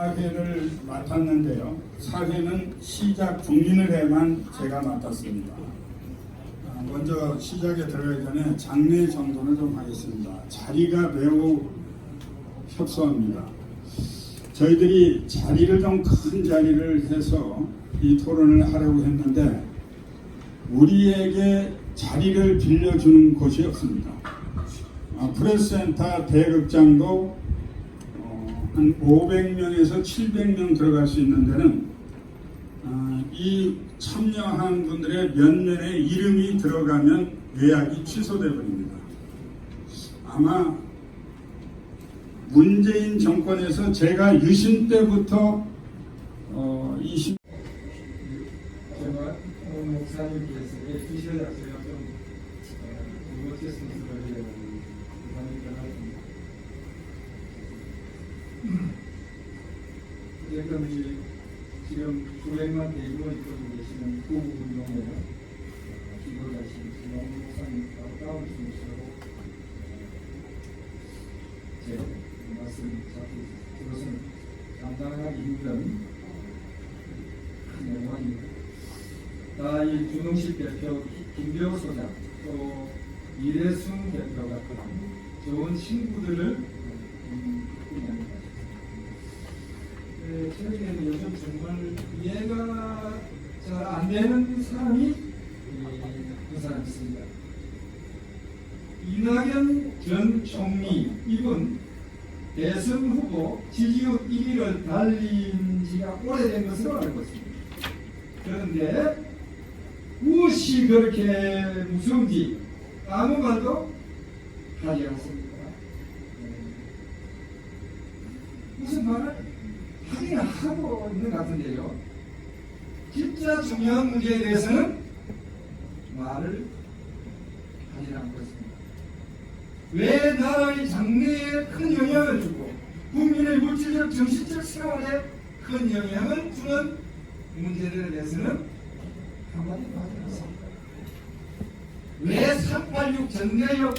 사회를 맡았는데요. 사회는 시작 중진을 해만 제가 맡았습니다. 아, 먼저 시작에 들어가기 전에 장례 정도는 좀 하겠습니다. 자리가 매우 협소합니다. 저희들이 자리를 좀 큰 자리를 해서 이 토론을 하려고 했는데 우리에게 자리를 빌려주는 곳이 없습니다. 아, 프레스센터 대극장도 어, 한 500명에서 700명 들어갈 수 있는 데는 아, 이 참여한 분들의 면면에 이름이 들어가면 예약이 취소돼 버립니다. 아마 문재인 정권에서 제가 유신 때부터 어, 20 제가 오 목사님께서 주셔야 제가 좀 어쨌든 이 지금 수백만 대중을 이끌고 계시는 구운동에 기도하신 지금 목사님 가까운 순서로 제 말씀 잡고 그것은 감당하기 힘든 큰 영광입니다. 아, 이 주동식 대표, 김병호 소장, 또 이래순 대표 같은 좋은 친구들을 음. 네, 최근에는 요즘 정말 이해가 잘 안 되는 사람이 그 사람 있습니다. 이낙연 전 총리 이분 대선 후보 지지율 1위를 달린 지가 오래된 것으로 알고 있습니다. 그런데 무엇이 그렇게 무서운지 아무 말도 하지 않습니다. 네. 무슨 말을 하고 있는 것 같은데요. 진짜 중요한 문제에 대해서는 말을 하지 않고 있습니다. 왜 나라의 장래에 큰 영향을 주고 국민의 물질적 정신적 생활에 큰 영향을 주는 문제들에 대해서는 한마디도 하지 않습니다. 왜386 전대역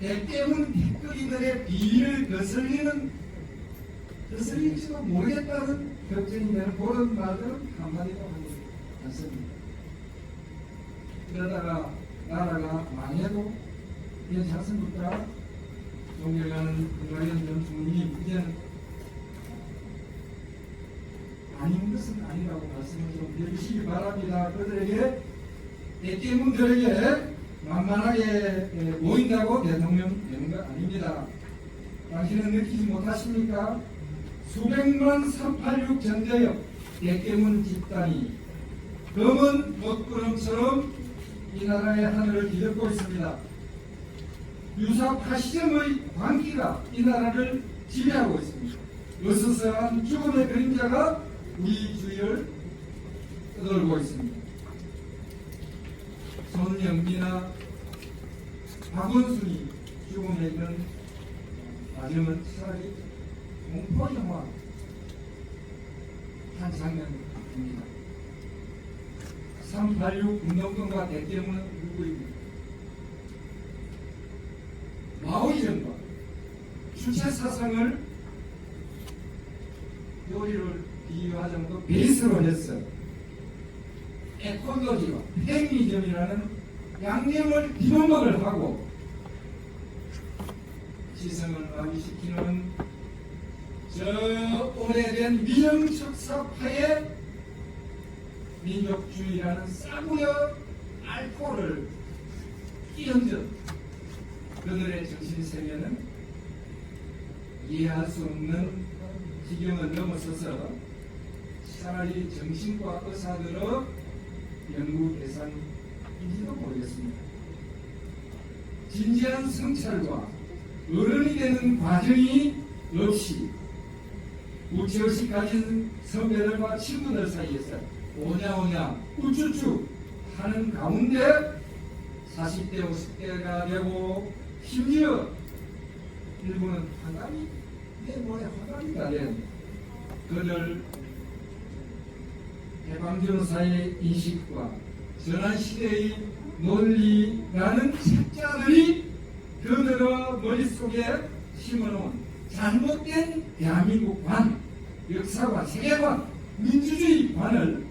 대때문 댓글이들의 비리를 거슬리는 거슬릴지도 모르겠다는 걱정이 되는 그런 말들은 한마디도 하지 않습니다. 그러다가 나라가 망해도 괜찮습니까? 존경하는 김관현 전 총리 이제는 아닌 것은 아니라고 말씀을 좀 해주시기 바랍니다. 그들에게 대깨문들에게 만만하게 에, 모인다고 대통령 되는 거 아닙니다. 당신은 느끼지 못하십니까? 수백만 386 전대역 대깨문 집단이 검은 먹구름처럼 이 나라의 하늘을 뒤덮고 있습니다. 유사 파시즘의 광기가 이 나라를 지배하고 있습니다. 으스스한 죽음의 그림자가 우리 주위를 떠돌고 있습니다. 손영미나 박원순이 죽음에 있는 마지막은 차라리 공포 영화 한 장면입니다. 386 운동권과 대때문은 누구입니까? 마오이즘과 주체 사상을 요리를 비유하자면 그 베이스로 해서 에코노지와 페미즘이라는 양념을 비범먹을 하고 지성을 마비시키는 저 오래된 미정척사파의 민족주의라는 싸구려 알코올을 끼얹은 그들의 정신 세계는 이해할 수 없는 지경을 넘어서서 차라리 정신과 의사들의 연구 대상인지도 모르겠습니다. 진지한 성찰과 어른이 되는 과정이 없이 우치없이 가진 선배들과 친구들 사이에서 오냐오냐 우쭈쭈 하는 가운데 40대 50대가 되고 심지어 일부는 화감이 내 몸에 화감이가 된 그들 해방전사의 인식과 전환시대의 논리라는 책자들이 그들의 머릿속에 심어놓은 잘못된 대한민국관 역사관, 세계관, 민주주의관을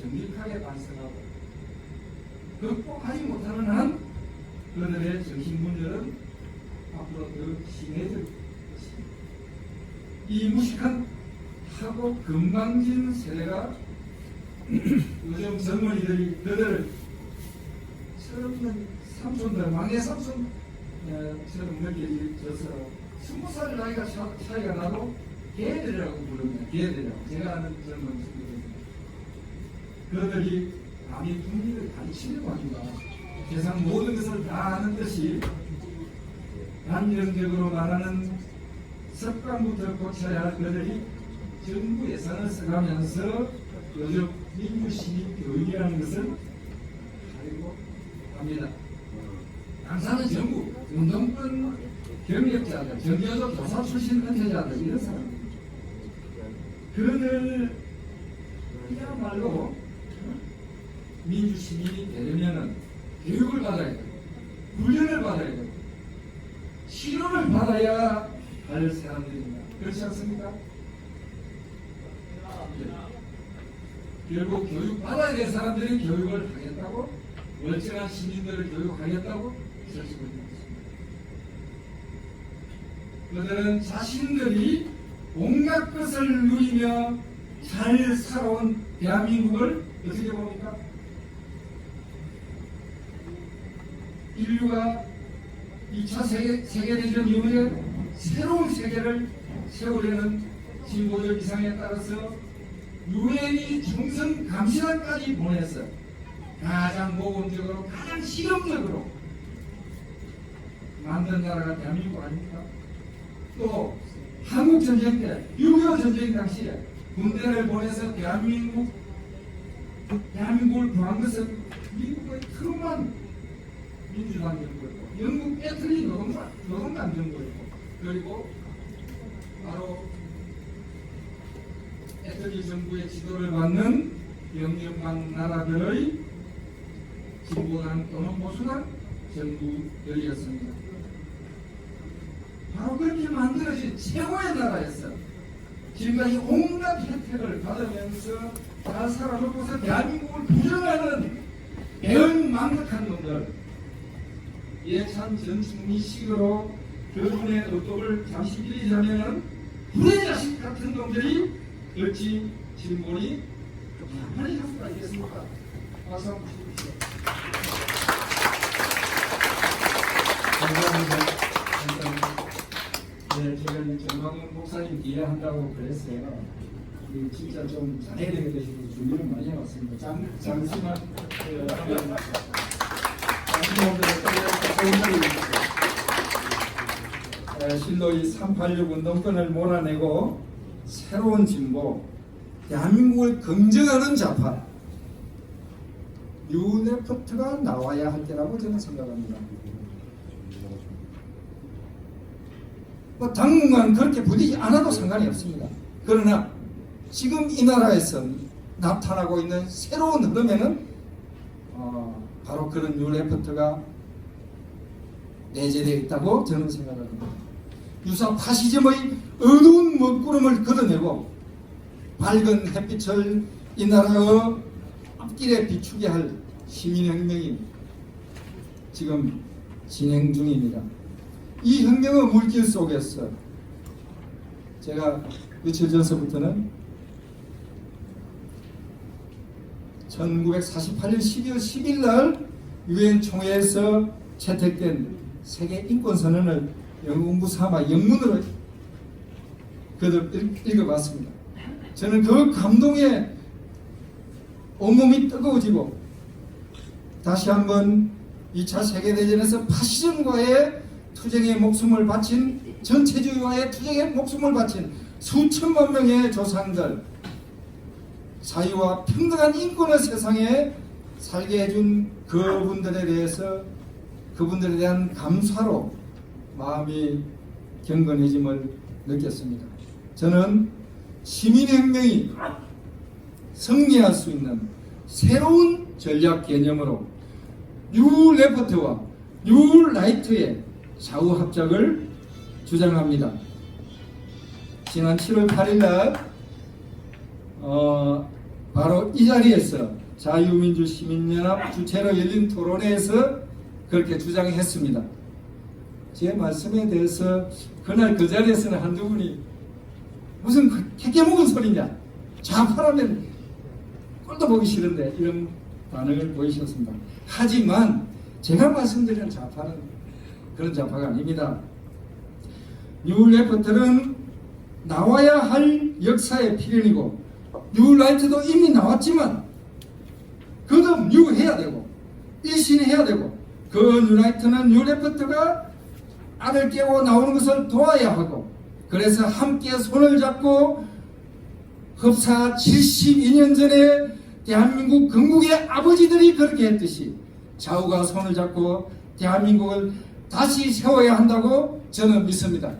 정직하게 반성하고 극복하지 못하는 한 그들의 정신 문제는 앞으로 더 심해질 것입니다. 이 무식한 하고 건방진 세대가 요즘 젊은이들이 그들을 철없는 삼촌들, 막내 삼촌처럼 느껴져서 스무 살 나이가 차, 차이가 나도 개들이라고 부릅니다. 개들이라고. 제가 아는 젊은 친구들. 그들이 남이 분기를 가르치려고 합니다. 세상 모든 것을 다 아는 듯이 단정적으로 말하는 습관부터 고쳐야 할 그들이 정부 예산을 써가면서 요즘 민주시민 교육이라는 것을 하려고 합니다. 당사는 전부 운동권 경력자들, 전교조 교사 출신 은퇴자들 이런 사람들. 그들 이야말로 민주 시민이 되려면은 교육을 받아야 되고 훈련을 받아야 되고 치료를 받아야 할 사람들입니다. 그렇지 않습니까? 예. 결국 교육 받아야 될 사람들이 교육을 하겠다고 멀쩡한 시민들을 교육하겠다고 설치고 있는 것입니다. 그들은 자신들이 온갖 것을 누리며 잘 살아온 대한민국을 어떻게 봅니까? 인류가 2차 세계, 세계대전 이후에 새로운 세계를 세우려는 진보적 이상에 따라서 유엔이 중성 감시단까지 보내서 가장 모범적으로 가장 실험적으로 만든 나라가 대한민국 아닙니까? 또 한국 전쟁 때, 6.25 전쟁 당시에 군대를 보내서 대한민국, 대한민국을 구한 것은 미국의 트루만 민주당 정부였고, 영국 애틀리 노동당, 노동당 정부였고, 그리고 바로 애틀리 정부의 지도를 받는 영연방 나라들의 진보당 또는 보수당 정부들이었습니다. 바로 그렇게 만들어진 최고의 나라였어. 지금까지 온갖 혜택을 받으면서 다 살아먹고서 대한민국을 부정하는 배은망덕한 놈들. 예찬 전 총리식으로 그분의 의도를 잠시 빌리자면은 불의 자식 같은 놈들이 어찌 진본이 가만히 할 수가 있겠습니까? 박수 한번 주십시오. 감사합니다. 네, 제가 이제 정광훈 목사님 이해한다고 그랬어요. 이 진짜 좀 잘해야 되겠다 싶어서 준비를 많이 해왔습니다. 잠, 잠시만, 그, 그, 실로 이 386 운동권을 몰아내고 새로운 진보, 대한민국을 긍정하는 좌파, 뉴네프트가 나와야 할 때라고 저는 생각합니다. 뭐 당분간 그렇게 부딪히지 않아도 상관이 없습니다. 그러나 지금 이 나라에서 나타나고 있는 새로운 흐름에는 어, 바로 그런 뉴레프트가 내재되어 있다고 저는 생각합니다. 유사 파시즘의 어두운 먹구름을 걷어내고 밝은 햇빛을 이 나라의 앞길에 비추게 할 시민혁명이 지금 진행 중입니다. 이 혁명의 물길 속에서 제가 며칠 전서부터는 1948년 12월 10일 날 유엔 총회에서 채택된 세계 인권 선언을 영문부 삼아 영문으로 그들 읽- 읽어봤습니다. 저는 그 감동에 온몸이 뜨거워지고 다시 한번 2차 세계대전에서 파시즘과의 투쟁에 목숨을 바친 전체주의와의 투쟁에 목숨을 바친 수천만 명의 조상들 자유와 평등한 인권의 세상에 살게 해준 그분들에 대해서 그분들에 대한 감사로 마음이 경건해짐을 느꼈습니다. 저는 시민혁명이 승리할 수 있는 새로운 전략 개념으로 뉴 레포트와 뉴 라이트의 좌우 합작을 주장합니다. 지난 7월 8일 날 어, 바로 이 자리에서 자유민주 시민연합 주최로 열린 토론회에서 그렇게 주장했습니다. 제 말씀에 대해서 그날 그 자리에서는 한두 분이 무슨 그 택게 먹은 소리냐 좌파라면 꼴도 보기 싫은데 이런 반응을 보이셨습니다. 하지만 제가 말씀드리는 좌파는 그런 좌파가 아닙니다. 뉴레포트는 나와야 할 역사의 필연이고 뉴라이트도 이미 나왔지만 거듭 뉴해야 되고 일신해야 되고 그 뉴라이트는 뉴레포트가 알을 깨고 나오는 것을 도와야 하고 그래서 함께 손을 잡고 흡사 72년 전에 대한민국 건국의 아버지들이 그렇게 했듯이 좌우가 손을 잡고 대한민국을 다시 세워야 한다고 저는 믿습니다.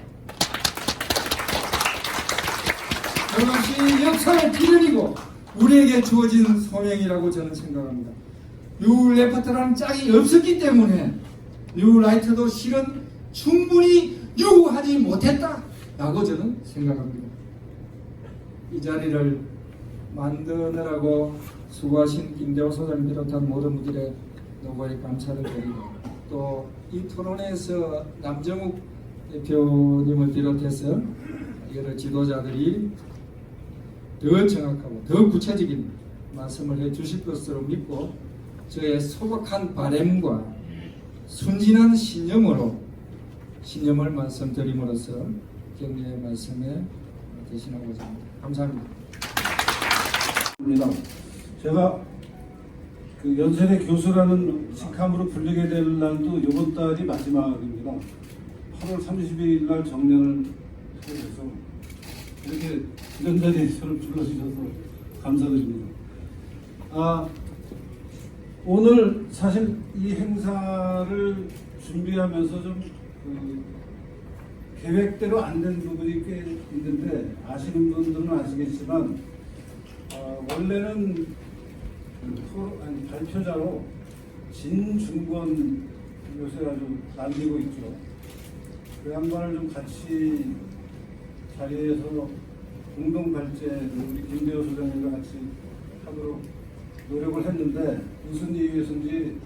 그것이 역사의 필연이고 우리에게 주어진 소명이라고 저는 생각합니다. 뉴 레퍼트라는 짝이 없었기 때문에 뉴 라이트도 실은 충분히 유하지 못했다라고 저는 생각합니다. 이 자리를 만드느라고 수고하신 김대호 소장님 비롯한 모든 분들의 노고에 감사를 드리고 또 이 토론회에서 남정욱 대표님을 비롯해서 여러 지도자들이 더 정확하고 더 구체적인 말씀을 해 주실 것으로 믿고 저의 소박한 바램과 순진한 신념으로 신념을 말씀드림으로써 격려의 말씀에 대신하고자 합니다. 감사합니다. 제가 그 연세대 교수라는 직함으로 불리게 될 날도 이번 달이 마지막입니다. 8월 30일 날 정년을 해서 이렇게 이런 자리에 저를 불러주셔서 감사드립니다. 아, 오늘 사실 이 행사를 준비하면서 좀 그, 계획대로 안 된 부분이 꽤 있는데 아시는 분들은 아시겠지만 어, 원래는 아니, 발표자로 진중권 요새 아주 날리고 있죠. 그 양반을 좀 같이 자리에서 공동 발제 우리 김대호 소장님과 같이 하도록 노력을 했는데 무슨 이유에서인지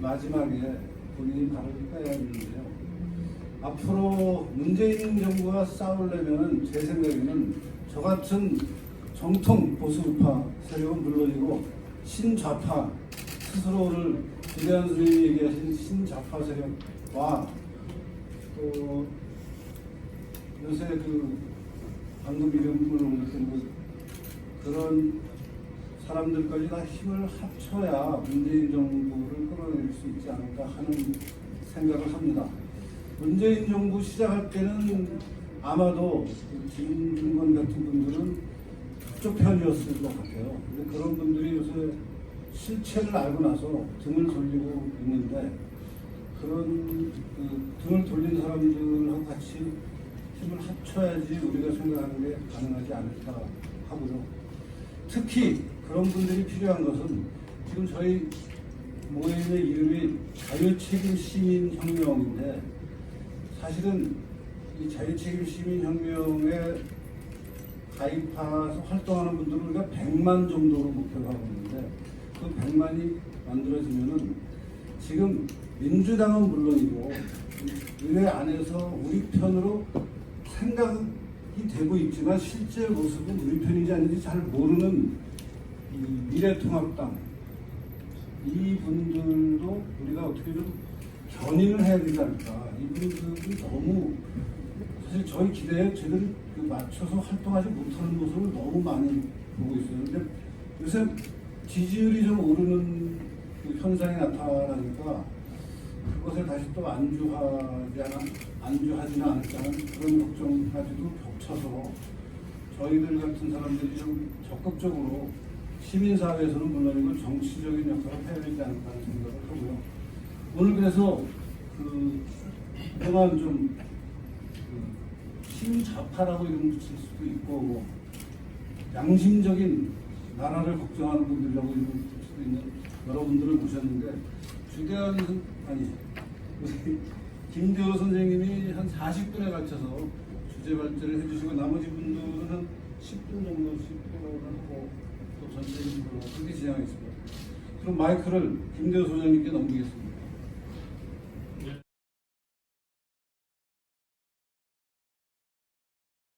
마지막에 본인이 발을 빼야 했는데요. 앞으로 문재인 정부가 싸우려면 제 생각에는 저 같은 정통 보수파 세력은 물론이고 신좌파 스스로를 기대한 선생님이 얘기하신 신좌파 세력과 또 요새 그 방금 이름을 올렸던 그 그런 사람들까지 다 힘을 합쳐야 문재인 정부를 끌어낼 수 있지 않을까 하는 생각을 합니다. 문재인 정부 시작할 때는 아마도 그 김중건 같은 분들은 그쪽 편이었을 것 같아요. 그런 분들이 요새 실체를 알고 나서 등을 돌리고 있는데 그런 그 등을 돌린 사람들하고 같이 힘을 합쳐야지 우리가 생각하는 게 가능하지 않을까 하고요. 특히 그런 분들이 필요한 것은 지금 저희 모임의 이름이 자유책임 시민혁명인데 사실은 이 자유책임 시민혁명에 가입해서 활동하는 분들은 우리가 100만 정도로 목표를 하고 있는데 그 100만이 만들어지면은 지금 민주당은 물론이고 의회 안에서 우리 편으로 생각이 되고 있지만 실제 모습은 우리 편인지 아닌지 잘 모르는 이 미래통합당 이분들도 우리가 어떻게 좀 견인을 해야 되지 않을까? 이분들이 너무 사실 저희 기대에 제대로 그 맞춰서 활동하지 못하는 모습을 너무 많이 보고. 근데 요새 지지율이 좀 오르는 그 현상이 나타나니까 그것을 다시 또 안주하지 않아, 안주하지는 않을까 하는 그런 걱정까지도 겹쳐서 저희들 같은 사람들이 좀 적극적으로 시민사회에서는 물론이고 정치적인 역할을 해야 되지 않을까 하는 생각을 하고요. 오늘 그래서 그 그동안 좀 그 신좌파라고 이름 붙일 수도 있고 뭐 양심적인 나라를 걱정하는 분들이라고 이름 붙일 수도 있는 여러분들을 모셨는데 주대한 선- 아니 김대호 선생님이 한 40분에 걸쳐서 주제 발제를 해주시고 나머지 분들은 한 10분 정도 10분을 하고 또 전체적으로 그렇게 진행하겠습니다. 그럼 마이크를 김대호 소장님께 넘기겠습니다.